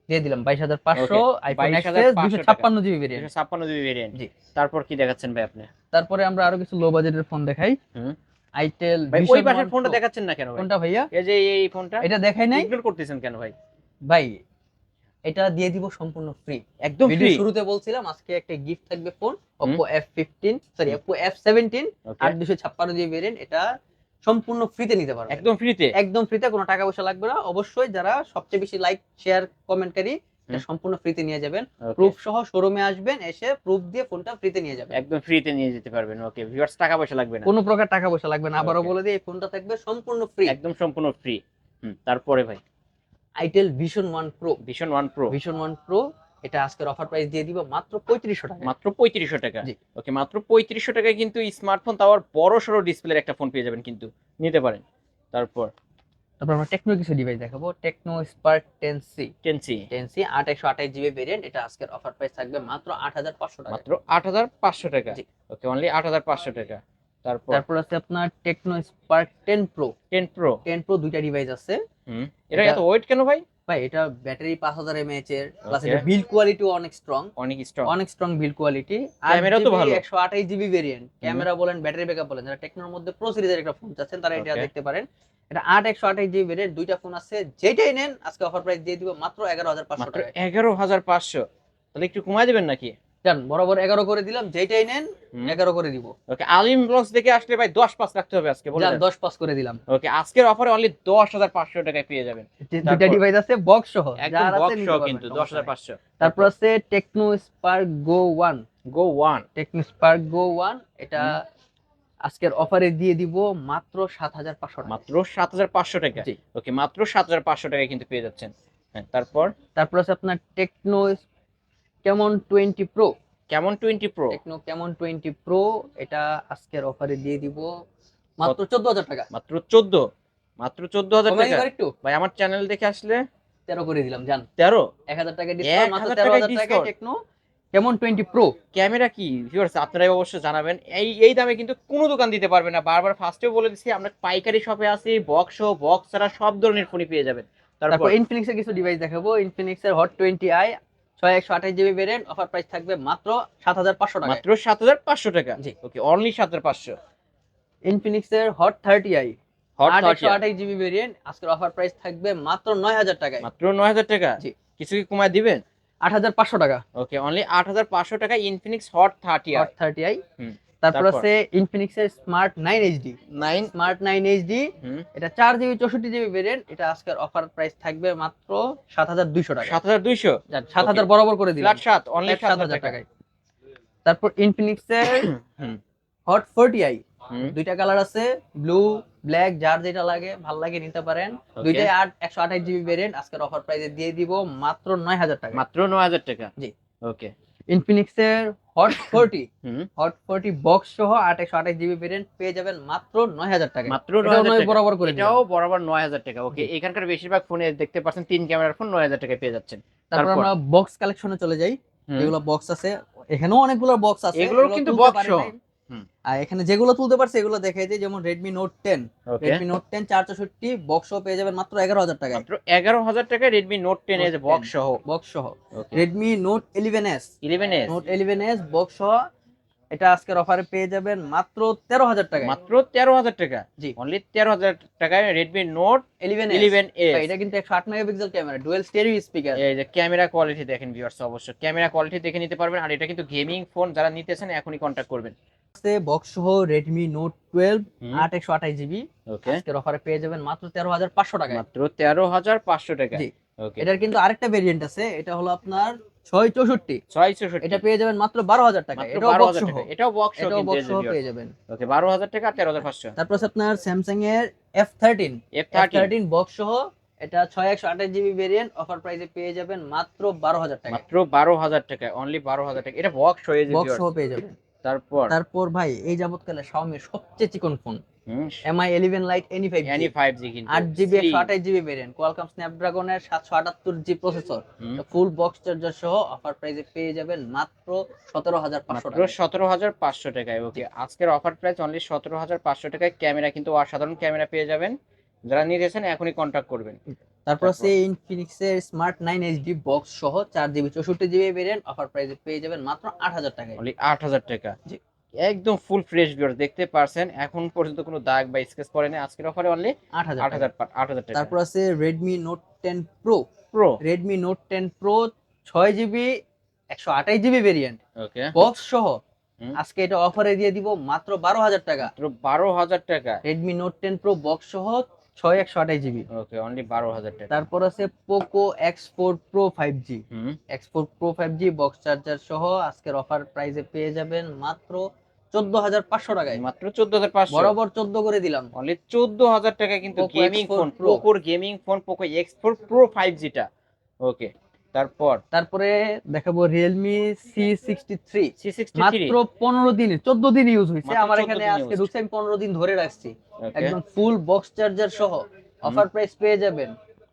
দিয়ে দিলাম বাইশ হাজার পাঁচশো Okay, আইফোন 22,500 এক্সেস দুশো ছাপ্পান্ন জিবি ভেরিয়েন্ট ছাপ্পান্ন জিবি ভেরিয়েন্ট জি। তারপর কি দেখাচ্ছেন ভাই আপনি? তারপরে আমরা আরও কিছু লো বাজেটের ফোন দেখাই। হুম। আইটেল ওই পাশের ফোনটা দেখাচ্ছেন না কেন ভাই? কোনটা ভাইয়া? এই যে এই ফোনটা। এটা দেখাই নাই? ইগনোর করতেছেন কেন ভাই? ভাই এটা দিয়ে দিব সম্পূর্ণ ফ্রি একদম ফ্রি শুরুতে বলছিলাম আজকে একটা গিফট থাকবে phone. Oppo F15 sorry Oppo F17 আর দুশো ছাপ্পান্ন জিবি ভেরিয়েন্ট এটা সম্পূর্ণ ফ্রিতে নিতে পারবেন একদম ফ্রিতে একদম ফ্রিতে কোনো টাকা পয়সা লাগবে না। অবশ্যই যারা সবচেয়ে বেশি লাইক শেয়ার কমেন্টকারী এটা সম্পূর্ণ ফ্রিতে নিয়ে যাবেন। প্রুফ সহ শোরুমে আসবেন এসে প্রুফ দিয়ে ফোনটা ফ্রিতে নিয়ে যাবেন। একদম ফ্রিতে নিয়ে যেতে পারবেন ওকে ভিউয়ার্স টাকা পয়সা লাগবে না। কোনো প্রকার টাকা পয়সা লাগবে না। আবারও বলে দিই এই ফোনটা থাকবে সম্পূর্ণ ফ্রি একদম সম্পূর্ণ ফ্রি হুম তারপরে ভাই? Itel Vision one Pro Vision one Pro Vision one Pro এটা আজকের অফার প্রাইস দিয়ে দিব মাত্র পঁয়ত্রিশশো টাকা মাত্র পঁয়ত্রিশশো টাকা। ওকে মাত্র পঁয়ত্রিশশো টাকায় কিন্তু স্মার্টফোন তাও আর বড় সড়ো ডিসপ্লের একটা ফোন পেয়ে যাবেন কিন্তু। নিতে পারেন। তারপর? তারপর আমরা টেকনো কিছু ডিভাইস দেখাবো। Tecno Spark ten C ten C ten C আট একশো আঠাশ জিবি ভেরিয়েন্ট এটা আজকের অফার প্রাইস থাকবে মাত্র আট হাজার পাঁচশো টাকা। মাত্র আট হাজার পাঁচশো টাকা। ওকে অনলি আট হাজার পাঁচশো টাকা। তারপর তারপর আছে আপনার Tecno Spark ten Pro ten Pro ten Pro দুইটা ডিভাইস আছে। হুম। এটা এত ওয়েট কেন ভাই? ভাই এটা ব্যাটারি পাঁচ হাজার এমএএচ এর। প্লাস. এটা বিল্ড কোয়ালিটিও অনেক স্ট্রং অনেক স্ট্রং অনেক স্ট্রং বিল্ড কোয়ালিটি Camera তো ভালো। একশো আঠাশ জিবি ভেরিয়েন্ট ক্যামেরা বলেন ব্যাটারি ব্যাকআপ বলেন। যারা টেকনোর মধ্যে প্রো সিরিজের একটা ফোন চাচ্ছেন তারা এটা. দেখতে পারেন। এটা আট একশো আঠাশ জিবি ভেরিয়েন্ট দুইটা ফোন আছে যেটাই নেন আজকে অফার প্রাইস দিয়ে দিব মাত্র এগারো হাজার পাঁচশো টাকা এগারো হাজার পাঁচশো। তাহলে একটু কমাই দেবেন নাকি? জান বরাবর এগারো করে দিলাম যেটাই নেন এগারো করে দিব। ওকে আলিম ব্লগস দেখে আসলে ভাই দশ পাঁচ রাখতে হবে আজকে বলে দশ পাস করে দিলাম। ওকে আজকের অফারে অনলি দশ হাজার পাঁচশো টাকায় পেয়ে যাবেন? দুইটা ডিভাইস আছে বক্স সহ একদম বক্স সহ কিন্তু দশ হাজার পাঁচশো। তারপর আছে Tecno Spark Go one Go one Tecno Spark Go one এটা আজকের অফারে দিয়ে দিব মাত্র সাত হাজার পাঁচশো মাত্র সাত হাজার পাঁচশো টাকা? ওকে মাত্র সাত হাজার পাঁচশো টাকায় কিন্তু পেয়ে যাচ্ছেন। হ্যাঁ তারপর? তারপর আছে আপনার Tecno Camon twenty Pro Camon twenty Pro Tecno Camon twenty Pro এটা আজকের অফারে দিয়ে দিব মাত্র চোদ্দ হাজার টাকা। মাত্র চোদ্দ? মাত্র চোদ্দ হাজার টাকা? একটু? ভাই আমার চ্যানেল দেখে আসলে তেরো করে দিলাম জান। তেরো? এক হাজার টাকা ডিসকাউন্ট মাত্র তেরো হাজার টাকা Tecno Camon twenty Pro? Camera কি? ভিউয়ার্স আপনারাই অবশ্যই জানাবেন। এই এই দামে কিন্তু কোনো দোকান দিতে পারবে না। বারবার ফার্স্টেও বলে দিচ্ছি আমরা পাইকারি শপে আছি বক্স বক্স ছাড়া সব ধরনের ফোনই পেয়ে যাবেন। তারপর ইনফিনিক্সের কিছু ডিভাইস দেখাবো। ইনফিনিক্সের হট টোয়েন্টি আই ছয় একশো আঠাশ জিবি ভেরিয়েন্ট অফার প্রাইস থাকবে মাত্র সাত হাজার পাঁচশো টাকা মাত্র সাত হাজার পাঁচশো টাকা। জি। ওকে অনলি সাত হাজার পাঁচশো। ইনফিনিক্সের হট থার্টি আই হট একশো আঠাশ জিবি ভেরিয়েন্ট আজকের অফার প্রাইস থাকবে মাত্র নয় হাজার টাকায়। মাত্র নয় হাজার টাকা? জি। কিছু কি কমায় দিবেন? আট হাজার পাঁচশো টাকা। ওকে অনলি আট হাজার পাঁচশো টাকা Infinix Hot thirty Hot thirty i তারপর? আছে ইনফিনিক্স এর Smart nine HD nine Smart nine HD এটা চার জিবি চৌষট্টি জিবি ভেরিয়েন্ট এটা আজকের অফার প্রাইস থাকবে মাত্র সাত হাজার দুইশো টাকা সাত হাজার দুইশো? সাত হাজার বরাবর করে দিলাম। সাত অনলি সাত হাজার টাকায়। তারপর ইনফিনিক্স এর হট ফোরটি আই দুইটা কালার আছে ব্লু ব্ল্যাক যার যেটা লাগে ভালো লাগে নিতে পারেন. দুইটাই আট একশো আঠাশ জিবি ভেরিয়েন্ট আজকের অফার প্রাইসে দিয়ে দিব মাত্র নয় হাজার টাকা। মাত্র নয় হাজার টাকা? জি। ওকে ইনফিনিক্স এর Hot forty Hot forty box সহ আট একশো আঠাশ জিবি ভেরিয়েন্ট পেয়ে যাবেন মাত্র নয় হাজার টাকা। মাত্র নয় টাকা। বরাবর করে এটাও বরাবর নয় হাজার টাকা। ওকে এখানকার বেশিরভাগ ফোনে দেখতে পাচ্ছেন তিন ক্যামেরার ফোন নয় হাজার টাকায় পেয়ে যাচ্ছেন। তারপর? আমরা বক্স কালেকশনে চলে যাই। এগুলো বক্স আছে। এখানেও অনেকগুলো বক্স আছে। এগুলোর এগুলো কিন্তু তুলতে আর এখানে যেগুলো তুলতে পারছে এগুলো দেখাই দিই। যেমন Redmi Note ten okay Redmi Note ten চার চৌষট্টি বক্স পেয়ে যাবেন মাত্র এগারো হাজার টাকায়। মাত্র এগারো হাজার টাকায় রেডমি নোট টেন এর বক্স সহ বক্স সহ S eleven S Note eleven S box সহ এটা আজকের অফারে পেয়ে যাবেন মাত্র তেরো হাজার টাকায়। মাত্র তেরো হাজার টাকা। জি। অনলি তেরো হাজার টাকায় Redmi Note eleven eleven S এটা কিন্তু একশো আট megapixel camera dual stereo speaker এই যে ক্যামেরা কোয়ালিটি দেখেন ভিউয়ার্স অবশ্যই। ক্যামেরা কোয়ালিটি দেখে নিতে পারবেন। আর এটা কিন্তু গেমিং ফোন যারা নিতেছেন এখনই কন্ট্যাক্ট করবেন। আছে বক্স সহ রেডমি নোট টুয়েলভ। আট একশো আঠাশ জিবি ওকে আজকের অফারে পেয়ে যাবেন মাত্র তেরো হাজার পাঁচশো টাকায়। মাত্র তেরো হাজার পাঁচশো টাকা জি। এটার কিন্তু আরেকটা ভেরিয়েন্ট আছে এটা হলো আপনার ছয় চৌষট্টি। ছয় চৌষট্টি। এটা পেয়ে যাবেন মাত্র বারো হাজার টাকা এটাও বারো বক্স টাকা এটাও বক্স এটাও বক্স পেয়ে যাবেন। ওকে বারো হাজার টাকা তেরো হাজার পাঁচশো। তারপর আপনার স্যামসাং এর F thirteen F thirteen box সহ এটা ছয় একশো আঠাশ জিবি ভেরিয়েন্ট অফার প্রাইসে পেয়ে যাবেন মাত্র বারো হাজার টাকা মাত্র বারো হাজার টাকা অনলি বারো হাজার টাকা এটা বক্স হয়ে যাবে বক্স সহ পেয়ে যাবেন। তারপর? তারপর ভাই এই যাবৎকালে শাওমির সবচেয়ে চিকন phone. Eleven Lite NE five NE five G কিন্তু আট জিবি একশো Slim। আঠাশ জিবি ভেরিয়েন্ট কোয়ালকম স্ন্যাপড্রাগনের সাতশো আটাত্তর G processor full box charger সহ অফার প্রাইসে পেয়ে যাবেন মাত্র সতেরো হাজার পাঁচশো মাত্র টাকা সতেরো হাজার পাঁচশো টাকায় ওকে আজকের অফার প্রাইস অনলি সতেরো হাজার পাঁচশো টাকায়। ক্যামেরা কিন্তু অসাধারণ ক্যামেরা পেয়ে যাবেন। যারা নিতেছেন এখনই কন্ট্যাক্ট করবেন। তারপর? আছে ইনফিনিক্স এর স্মার্ট নাইন এইচডি বক্স সহ চার জিবি চৌষট্টি জিবি ভেরিয়েন্ট অফার প্রাইসে পেয়ে যাবেন মাত্র আট হাজার টাকায়। অনলি আট হাজার টাকা। জি। একদম ফুল ফ্রেশ ভিউয়ার দেখতে পারছেন? এখন পর্যন্ত কোনো দাগ বা স্কেচ পড়েনি আজকের অফারে অনলি আট হাজার আট টাকা। তারপর আছে Redmi Note ten Pro Pro Redmi Note ten Pro ছয় জিবি একশো আঠাশ জিবি ভেরিয়েন্ট ওকে বক্স সহ আজকে এটা অফারে দিয়ে দিব মাত্র বারো হাজার টাকা। মাত্র বারো হাজার টাকা। Redmi Note ten Pro box সহ ছয় একশো আঠাশ জিবি। ওকে অনলি বারো হাজার টাকা। তারপর আছে Poco X four Pro five G X four Pro five G box charger সহ আজকের অফার প্রাইসে পেয়ে যাবেন মাত্র চোদ্দ হাজার পাঁচশো টাকায়। মাত্র চোদ্দ হাজার পাঁচশো। বরাবর চোদ্দ করে দিলাম। অনলি চোদ্দ হাজার টাকা কিন্তু gaming X4 phone. পোকোর gaming phone Poco X four pro five জিটা okay. তারপর তারপরে দেখাবো Realme C sixty three C sixty মাত্র পনেরো দিনে চোদ্দ দিন ইউজ হয়েছে। আমার এখানে আজকে। ঢুকছে আমি পনেরো দিন ধরে রাখছি। একদম ফুল বক্স চার্জার সহ। অফার প্রাইস পেয়ে যাবেন।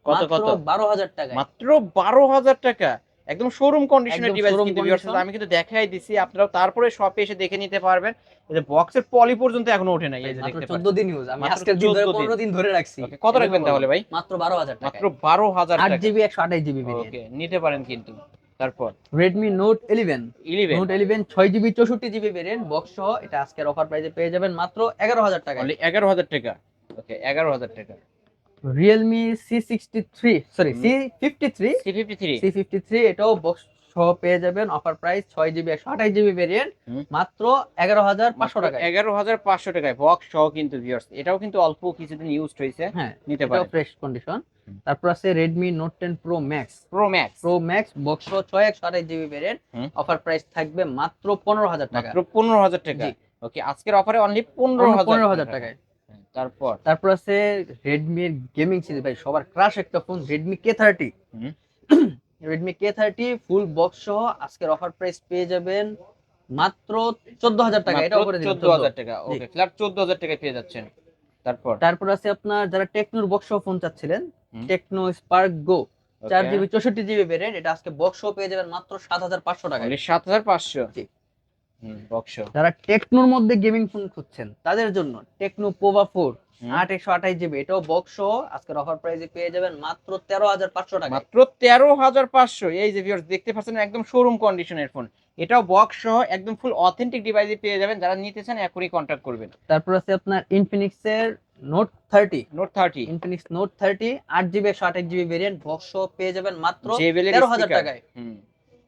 কত কত? বারো হাজার টাকা মাত্র বারো হাজার টাকা? একদম শোরুম কন্ডিশনের ডিভাইস কিন্তু condition। আমি কিন্তু দেখাই দিছি। আপনারা তারপরে শপে এসে দেখে নিতে পারবেন। এই যে বক্সের পলি পর্যন্ত এখনও ওঠে নাই এই যে দেখতে পাচ্ছেন। দিন ইউজ আমি আজকের দিন ধরে 14 দিন। ধরে রাখছি। কত রাখবেন তাহলে ভাই? মাত্র বারো হাজার টাকা। মাত্র বারো হাজার আট টাকা। জিবি একশো আঠাশ জিবি ওকে নিতে পারেন কিন্তু। তারপর? Redmi note eleven eleven note eleven ছয় জিবি চৌষট্টি জিবি ভেরিয়েন্ট বক্স সহ। এটা আজকের অফার প্রাইসে পেয়ে যাবেন মাত্র এগারো হাজার টাকা অনলি এগারো হাজার টাকা। ওকে এগারো হাজার টাকা। Realme C sixty three sorry. C fifty three C fifty three C fifty three এটাও বক্স সহ পেয়ে যাবেন। অফার প্রাইস ছয় জিবি একশো আঠাশ জিবি ভেরিয়েন্ট মাত্র এগারো হাজার পাঁচশো টাকা এগারো হাজার পাঁচশো টাকায়। বক্স সহ কিন্তু ভিউয়ার্স এটাও কিন্তু অল্প কিছুদিন ইউজ হয়েছে। হ্যাঁ নিতে পারেন। ফ্রেশ কন্ডিশন তারপর আছে Redmi note ten pro max pro max pro max box সহ ছয় একশো আঠাশ জিবি ভেরিয়েন্ট অফার প্রাইস থাকবে মাত্র পনেরো হাজার টাকা। মাত্র পনেরো হাজার টাকা। ওকে আজকের অফারে অনলি পনেরো হাজার পনেরো হাজার টাকায়। তারপর? তারপর আছে রেডমির গেমিং সিরিজ ভাই সবার ক্রাশ একটা phone Redmi K thirty. Redmi K thirty full box সহ আজকের অফার প্রাইস পেয়ে যাবেন মাত্র চোদ্দ হাজার টাকা করে দিলাম চোদ্দ। 14,000 হাজার টাকা ওকে ফ্ল্যাট চোদ্দ হাজার টাকায় পেয়ে যাচ্ছেন। তারপর? তারপর আছে আপনার যারা টেকনোর বক্স সহ ফোন চাচ্ছিলেন টেকনো স্পার্ক গো চার. জিবি চৌষট্টি জিবি ভেরিয়েন্ট এটা আজকে বক্স সহ পেয়ে যাবেন মাত্র সাত হাজার পাঁচশো টাকা Only 7500 জি। যারা টেকনোর মধ্যে গেমিং ফোন খুঁজছেন তাদের জন্য টেকনো পোভা ফোর আট একশো আঠাশ জিবি এটাও বক্স সহ আজকের অফার প্রাইসে পেয়ে যাবেন মাত্র তেরো হাজার পাঁচশো টাকা মাত্র তেরো হাজার পাঁচশো। এই যে ভিউয়ার্স দেখতে পাচ্ছেন একদম শোরুম কন্ডিশনের ফোন এটাও বক্স সহ একদম ফুল অথেন্টিক ডিভাইসে পেয়ে যাবেন। যারা নিতে চান এখনই কন্ট্যাক্ট করবেন। তারপর আছে আপনার ইনফিনিক্স এর note thirty note thirty Infinix note thirty আট জিবি একশো আঠাশ জিবি ভেরিয়েন্ট বক্স সহ পেয়ে যাবেন মাত্র তেরো হাজার টাকায়।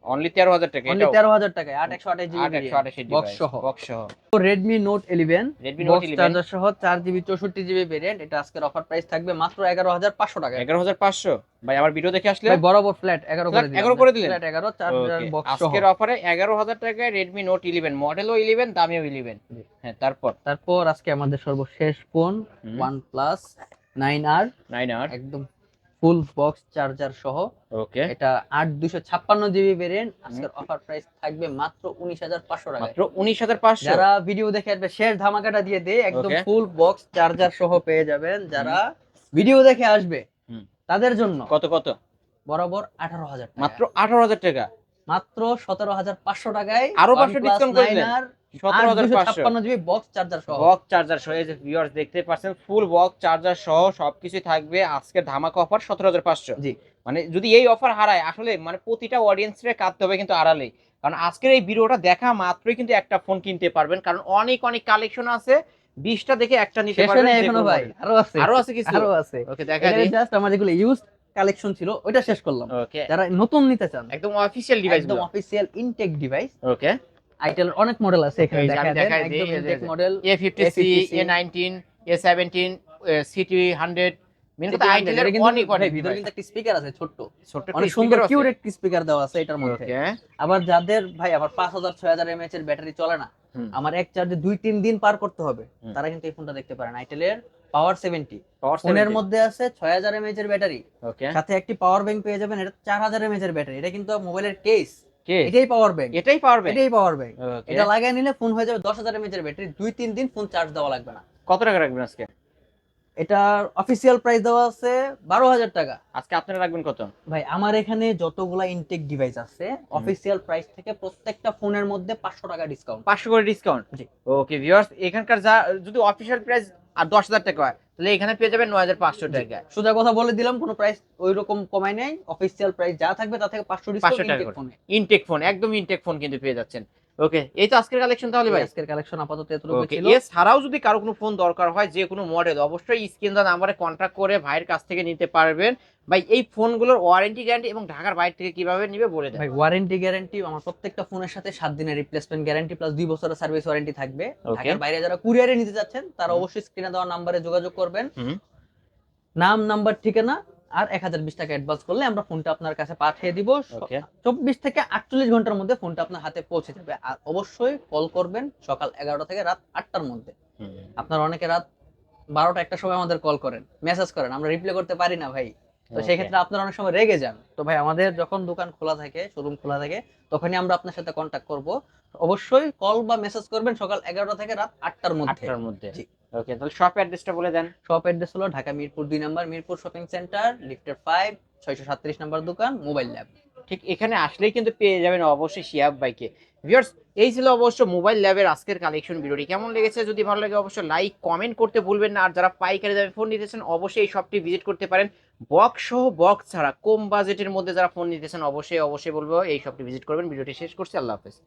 অনলি তেরো হাজার টাকা অনলি এটাও তেরো হাজার টাকায় আট একশো আঠাশ জিবি আট একশো আঠাশি বক্স সহ। বক্স সহ। Redmi note eleven Redmi note box eleven charger সহ চার জিবি চৌষট্টি জিবি ভেরিয়েন্ট এটা আজকের অফার প্রাইস থাকবে মাত্র এগারো হাজার পাঁচশো টাকায়। এগারো হাজার পাঁচশো। ভাই আমার ভিডিও দেখে আসলে? ভাই বরাবর ফ্ল্যাট এগারো করে 11 করে দিলেন? ফ্ল্যাট এগারো চার্জার Okay, বক্স সহ। আজকের অফারে এগারো হাজার টাকায় রেডমি নোট ইলেভেন মডেলও ইলেভেন দামিও ইলেভেন হ্যাঁ তারপর? তারপর আজকে আমাদের সর্বশেষ ফোন হুম। One plus nine R nine R একদম ফুল বক্স চার্জার সহ। ওকে এটা আট দুশো ছাপ্পান্ন জিবি ভেরিয়েন্ট আজকের অফার প্রাইস থাকবে মাত্র উনিশ হাজার পাঁচশো টাকা মাত্র উনিশ হাজার পাঁচশো। যারা ভিডিও দেখে আসবে শেষ ধামাকাটা দিয়ে দে একদম ফুল বক্স চার্জার সহ পেয়ে যাবেন। যারা ভিডিও দেখে আসবে তাদের জন্য কত কত? বরাবর আঠারো হাজার মাত্র আঠারো হাজার টাকা। মাত্র সতেরো হাজার পাঁচশো টাকায় আরও 500 discount করে বক্স চার্জার সহ। বক্স চার্জার সহ এই যে ভিউয়ার্স দেখতে পাচ্ছেন ফুল বক্স চার্জার সহ সবকিছু থাকবে আজকের ধামাকা অফার সতেরো হাজার পাঁচশো। জি। মানে যদি এই অফার হারায় আসলে মানে প্রতিটা অডিয়েন্সরে কাঁদতে হবে কিন্তু আড়ালে কারণ আজকের এই ভিডিওটা দেখা মাত্রই কিন্তু একটা ফোন কিনতে পারবেন কারণ অনেক অনেক কালেকশন আছে। বিশটা দেখে একটা নিতে পারবেন এখনও ভাই আরও আছে। আরও আছে কিছু? আরও আছে। ওকে দেখা এখানে জাস্ট আমার যেগুলো ইউজ কালেকশন ছিল ওইটা শেষ করলাম। যারা নতুন নিতে চান একদম অফিসিয়াল ডিভাইস একদম official intact device okay itel অনেক মডেল আছে এখানে দেখা দিই, একদম intact model A fifty C A50C, A nineteen A seventeen city hundred main কথা আইটেলের অনেক অনেক ভিতরে কিন্তু একটা স্পিকার আছে ছোট্ট। ছোট্ট অনেক সুন্দর কিউট একটি স্পিকার দেওয়া আছে এটার মধ্যে। আবার যাদের ভাই হাজার ছয় হাজার এমএএচ এর ব্যাটারি চলে না আমার এক চার্জে দুই তিন দিন পার করতে হবে। তারা কিন্তু এই ফোনটা দেখতে পারেন আইটেলের পাওয়ার সেভেন্টি পাওয়ার ফোনের মধ্যে আছে ছয় হাজার এমএএচ এর ব্যাটারি ওকে সাথে একটি পাওয়ার ব্যাংক পেয়ে যাবেন এটা চার হাজার এমএএচ এর ব্যাটারি এটা কিন্তু মোবাইলের কেস কে? এটাই পাওয়ার ব্যাংক এটাই পারবে এটাই পাওয়ার ব্যাংক এটা লাগিয়ে নিলে ফোন হয়ে যাবে দশ হাজার এমএএচ এর ব্যাটারি দুই তিন দিন ফোন চার্জ দেওয়া লাগবে না। কত টাকা রাখবেন আজকে? এটার অফিসিয়াল প্রাইস দেওয়া আছে বারো হাজার টাকা। আজকে আপনারা রাখবেন কত? ভাই আমার এখানে যতগুলা ইনটেক ডিভাইস আছে অফিসিয়াল প্রাইস থেকে প্রত্যেকটা ফোনের মধ্যে পাঁচশো টাকা ডিসকাউন্ট পাঁচশো করে ডিসকাউন্ট ওকে ভিউয়ার্স এখানকার যা যদি অফিসিয়াল প্রাইস আর দশ হাজার টাকা হয় তাহলে এখানে পেয়ে যাবেন নয় হাজার পাঁচশো টাকা। সোজা কথা বলে দিলাম কোনো প্রাইস ওই রকম কমাই নাই। অফিসিয়াল প্রাইস যা থাকবে তা থেকে পাঁচশো পাঁচশো টাকা। ইনটেক ফোন একদম ইনটেক ফোন কিন্তু পেয়ে যাচ্ছেন। ওকে এই তো আজকের কালেকশন তাহলে ভাই? আজকের কালেকশন আপাতত এতটুকু ছিল। এছাড়াও যদি কারও কোনো ফোন দরকার হয় যে কোনো মডেল অবশ্যই স্ক্রিন দা নাম্বারে কন্ট্যাক্ট করে ভাইয়ের কাছ থেকে নিতে পারবেন। ভাই এই ফোনগুলোর ওয়ারেন্টি গ্যারান্টি এবং ঢাকার বাইরে থেকে কীভাবে নিবে বলে দেন। ভাই ওয়ারেন্টি গ্যারান্টি আমার প্রত্যেকটা ফোনের সাথে সাত দিনের রিপ্লেসমেন্ট গ্যারান্টি প্লাস দুই বছরের সার্ভিস ওয়ারেন্টি থাকবে। ঢাকার বাইরে যারা কুরিয়ারে নিতে যাচ্ছেন তারা অবশ্যই স্ক্রিনে দেওয়া নাম্বারে যোগাযোগ করবেন। নাম নাম্বার ঠিকানা আর এক হাজার বিশ টাকা অ্যাডভান্স করলে আমরা ফোনটা আপনার কাছে পাঠিয়ে দিব। চব্বিশ থেকে আটচল্লিশ ঘণ্টার মধ্যে ফোনটা আপনার হাতে পৌঁছে যাবে। আর অবশ্যই কল করবেন সকাল এগারোটা থেকে রাত আটটার মধ্যে। আপনার অনেকে রাত বারোটা একটা সময় আমাদের কল করেন মেসেজ করেন আমরা রিপ্লাই করতে পারি না ভাই। তো সেই ক্ষেত্রে আপনারা অনেক সময় রেগে যান। তো ভাই আমাদের যখন দোকান খোলা থাকে শোরুম খোলা থাকে তখনই আমরা আপনার সাথে কন্ট্যাক্ট করব। অবশ্যই কল বা মেসেজ করবেন সকাল এগারোটা থেকে রাত আটটার মধ্যে। আটটার মধ্যে। ওকে তাহলে শপ অ্যাড্রেসটা বলে দেন। শপ অ্যাড্রেস হলো ঢাকা মিরপুর দুই নাম্বার মিরপুর শপিং সেন্টার লিফটের ফাইভ ছয়শো সাতত্রিশ নাম্বার দোকান মোবাইল ল্যাব ঠিক এখানে আসলেই কিন্তু পেয়ে যাবেন অবশ্যই শিয়াব বাইকে ভিউয়ার্স এই ছিল অবশ্য মোবাইল ল্যাবের আজকের কালেকশন ভিডিওটি কেমন লেগেছে? যদি ভালো লাগে অবশ্যই লাইক কমেন্ট করতে ভুলবেন না। আর যারা পাইকারি দামে ফোন নিতেছেন অবশ্যই এই শপটি ভিজিট করতে পারেন। বক্স সহ বক্স ছাড়া কম বাজেটের মধ্যে যারা ফোন নিতেছেন অবশ্যই অবশ্যই বলব এই শপটি ভিজিট করবেন। ভিডিওটি শেষ করছি আল্লাহ হাফেজ।